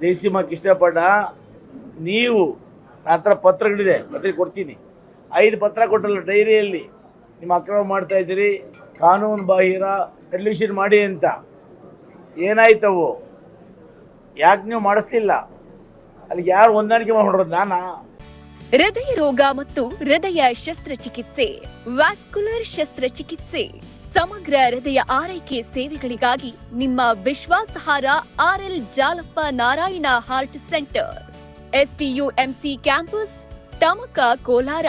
ಜಯಸಿಂಹಕ್ಕೆ ಇಷ್ಟಪಡ ನೀವು ನನ್ನ ಹತ್ರ ಪತ್ರಗಳಿದೆ, ಪತ್ರಿಕೆ ಕೊಡ್ತೀನಿ. ಐದು ಪತ್ರ ಕೊಟ್ಟಲ್ಲ ಡೈರಿಯಲ್ಲಿ. ನಿಮ್ಮ ಅಕ್ರಮ ಮಾಡ್ತಾ ಇದ್ದೀರಿ, ಕಾನೂನು ಬಾಹಿರ ಟೆಲಿವಿಷನ್ ಮಾಡಿ ಅಂತ. ಏನಾಯ್ತವು? ಯಾಕೆ ನೀವು ಮಾಡಿಸ್ಲಿಲ್ಲ? ಅಲ್ಲಿ ಯಾರು ಹೊಂದಾಣಿಕೆ ಮಾಡೋದು ನಾನಾ? ಹೃದಯ ರೋಗ ಮತ್ತು ಹೃದಯ ಶಸ್ತ್ರಚಿಕಿತ್ಸೆ ವ್ಯಾಸ್ಕುಲರ್ ಶಸ್ತ್ರಚಿಕಿತ್ಸೆ. ಸಮಗ್ರ ಹೃದಯ ಆರೈಕೆ ಸೇವೆಗಳಿಗಾಗಿ ನಿಮ್ಮ ವಿಶ್ವಾಸಾರ್ಹ RL Jalappa Narayana heart centre. STUMC campus Tamaka Kolar.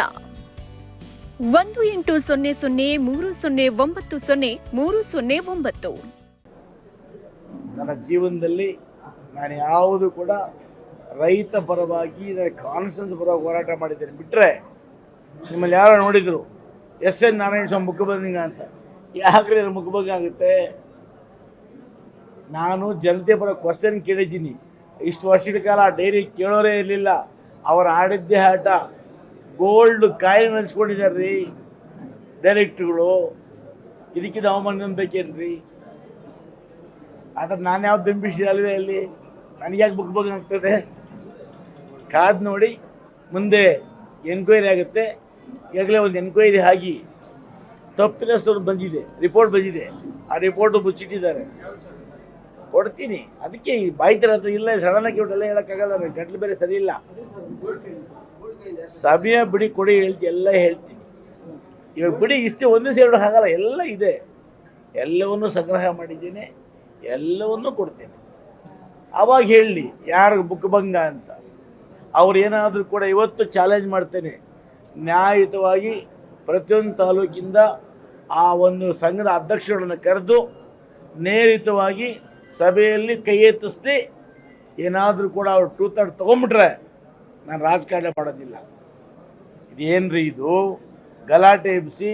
ಒಂದು ಎಂಟು ಸೊನ್ನೆ ಸೊನ್ನೆ ಮೂರು ಸೊನ್ನೆ ಒಂಬತ್ತು ಸೊನ್ನೆ ಮೂರು ಸೊನ್ನೆ ಒಂಬತ್ತು. ನನ್ನ ಜೀವನದಲ್ಲಿ ನಾನು ಯಾವುದು ಕೂಡ ರೈತ ಪರವಾಗಿ ಕಾನ್ಸನ್ಸ್ ಪರವಾಗಿ ಹೋರಾಟ ಮಾಡಿದ್ದೇನೆ. ಬಿಟ್ಟರೆ ನಿಮ್ಮಲ್ಲಿ ಯಾರು ನೋಡಿದರು, ಎಸ್ ಎನ್ ನಾರಾಯಣ ಸ್ವಾಮಿ ಮುಖ್ಯಮಂತ್ರಿ ಅಂತ. ಯಾಕ್ರೆ ಆಗುತ್ತೆ? ನಾನು ಜನತೆ ಪರ ಕ್ವಶನ್ ಕೇಳಿದ್ದೀನಿ. ಇಷ್ಟು ವರ್ಷದ ಕಾಲ ಡೈರಿ ಕೇಳೋರೇ ಇರಲಿಲ್ಲ. ಅವರು ಆಡಿದ್ದೇ ಆಟ. ಗೋಲ್ಡ್ ಕಾಯಿನ್ ಹಂಚ್ಕೊಂಡಿದ್ದಾರೆ ರೀ ಡೈರೆಕ್ಟ್ರುಗಳು ಇದಕ್ಕೆ ಅವಮಾನ ನಂಬೇಕೇನ್ರಿ ಆದರೆ ನಾನು ಬೆಂಬಿಸಿ ಅಲ್ವೇ ಅಲ್ಲಿ ನನಗೆ ಯಾಕೆ ಬುಕ್ ಬಗ್ಗೆ ಆಗ್ತದೆ? ಕಾದು ನೋಡಿ ಮುಂದೆ ಎನ್ಕ್ವೈರಿ ಆಗುತ್ತೆ. ಈಗಲೇ ಒಂದು ಎನ್ಕ್ವೈರಿ ಆಗಿ ತಪ್ಪಿದಷ್ಟು ಬಂದಿದೆ ರಿಪೋರ್ಟ್ ಬಂದಿದೆ. ಆ ರಿಪೋರ್ಟು ಮುಚ್ಚಿಟ್ಟಿದ್ದಾರೆ ಕೊಡ್ತೀನಿ. ಅದಕ್ಕೆ ಈ ಬಾಯ್ತರ ಹತ್ರ ಇಲ್ಲ, ಸಡನ್ನಾಗಿ ಇವಟ್ಟೆಲ್ಲ ಹೇಳೋಕ್ಕಾಗಲ್ಲ ನನಗೆ ಗಂಟ್ಲು ಬೇರೆ ಸರಿ ಇಲ್ಲ. ಸಮಯ ಬಿಡಿ ಕೊಡಿ ಹೇಳ್ತಿ, ಎಲ್ಲ ಹೇಳ್ತೀನಿ. ಇವಾಗ ಬಿಡಿ, ಇಷ್ಟೇ ಒಂದೇ ಸೇರೋದು ಆಗಲ್ಲ ಎಲ್ಲ ಇದೆ. ಎಲ್ಲವನ್ನೂ ಸಂಗ್ರಹ ಮಾಡಿದ್ದೀನಿ, ಎಲ್ಲವನ್ನೂ ಕೊಡ್ತೇನೆ. ಆವಾಗ ಹೇಳಿ, ಯಾರು ಬುಕ್ಭಂಗ ಅಂತ. ಅವ್ರು ಏನಾದರೂ ಕೂಡ ಇವತ್ತು ಚಾಲೆಂಜ್ ಮಾಡ್ತೇನೆ. ನ್ಯಾಯಯುತವಾಗಿ ಪ್ರತಿಯೊಂದು ತಾಲೂಕಿಂದ ಆ ಒಂದು ಸಂಘದ ಅಧ್ಯಕ್ಷರನ್ನು ಕರೆದು ನೇರಿತವಾಗಿ ಸಭೆಯಲ್ಲಿ ಕೈ ಎತ್ತಿಸ್ತಿ, ಏನಾದರೂ ಕೂಡ ಅವ್ರು ಟೂ ತರ್ಡ್ ತೊಗೊಂಬಿಟ್ರೆ ನಾನು ರಾಜಕಾರಣ ಮಾಡೋದಿಲ್ಲ. ಇದೇನ್ರಿ ಇದು? ಗಲಾಟೆ ಎಬ್ಬಿಸಿ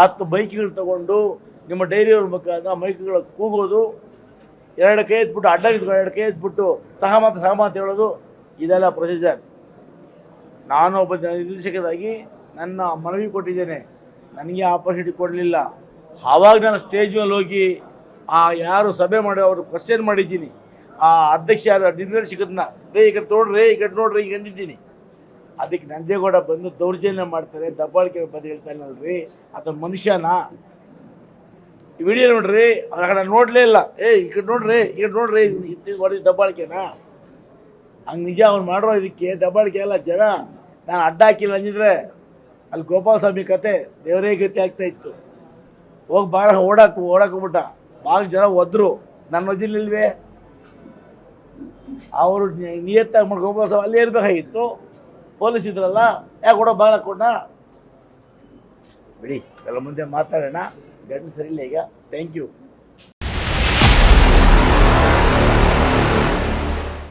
ಹತ್ತು ಬೈಕ್ಗಳು ತಗೊಂಡು ನಿಮ್ಮ ಡೈರಿಯವ್ರ ಮುಖಾಂತರ ಮೈಕ್ಗಳು ಕೂಗೋದು, ಎರಡು ಕೈ ಎತ್ಬಿಟ್ಟು ಅಡ್ಡ ಇದ್ಕೊಂಡು ಎರಡು ಕೈ ಎತ್ಬಿಟ್ಟು ಸಹಮತ ಸಹಮತ ಹೇಳೋದು, ಇದೆಲ್ಲ ಪ್ರೊಸೀಜರ್. ನಾನು ಒಬ್ಬ ನಿರ್ದೇಶಕರಾಗಿ ನನ್ನ ಮನವಿ ಕೊಟ್ಟಿದ್ದೇನೆ. ನನಗೆ ಆಪರ್ಚುನಿಟಿ ಕೊಡಲಿಲ್ಲ. ಆವಾಗ ನಾನು ಸ್ಟೇಜ್ ಮೇಲೆ ಹೋಗಿ, ಆ ಯಾರು ಸಭೆ ಮಾಡಿ ಅವರು ಕ್ವಶನ್ ಮಾಡಿದ್ದೀನಿ. ಆ ಅಧ್ಯಕ್ಷ ಯಾರು ನಿರ್ದೇಶಕರನ್ನ, ರೇ, ಈ ಕಡೆ ನೋಡ್ರಿ ಈ ಕಡೆ ನೋಡ್ರಿ ಈಗ ಅಂದಿದ್ದೀನಿ. ಅದಕ್ಕೆ ನಂಜೇಗೌಡ ಬಂದು ದೌರ್ಜನ್ಯ ಮಾಡ್ತಾರೆ ದಬ್ಬಾಳಿಕೆ ಬಂದು ಹೇಳ್ತಾ ಇಲ್ಲಲ್ರಿ ಮನುಷ್ಯನಾ. ಈ ವಿಡಿಯೋ ನೋಡ್ರಿ ಕಡೆ ನೋಡಲೇ ಇಲ್ಲ. ಏ, ಈ ಕಡೆ ನೋಡ್ರಿ, ಈ ಕಡೆ ನೋಡ್ರಿ ಇತ್ತು ಹೊಡೆದು ದಬ್ಬಾಳಿಕೆನಾ. ಹಂಗೆ ನಿಜ ಅವ್ನು ಮಾಡೋ ಇದಕ್ಕೆ ದಬ್ಬಾಳಿಕೆ ಅಲ್ಲ ಜನ. ನಾನು ಅಡ್ಡ ಹಾಕಿಲ್ಲ ಅಂದಿದ್ರೆ ಅಲ್ಲಿ ಗೋಪಾಲ ಸ್ವಾಮಿ ಕತೆ ದೇವರೇ ಗತಿ ಆಗ್ತಾ ಇತ್ತು. ಹೋಗಿ ಭಾಳ ಓಡಾಕು ಓಡಾಕ್ಬಿಟ್ಟ ಭಾಳ ಜನ ಒದ್ರು. ನನ್ನ ಒದಿಲಿಲ್ವೇ? ಅವರು ನಿಯತ್ತಾಗಿ ಮಾಡಿ ಗೋಪಾಲ ಸ್ವಾಮಿ ಅಲ್ಲೇ ಇರಬೇಕಾಗಿತ್ತು ಪೊಲೀಸ್ ಇದ್ರಲ್ಲ, ಯಾಕೆ ಕೂಡ ಭಾಳ ಕೊಟ್ಟ ಬಿಡಿ ಎಲ್ಲ ಮುಂದೆ ಮಾತಾಡೋಣ. ಗಂಡು ಸರಿ ಇಲ್ಲ ಈಗ. Thank you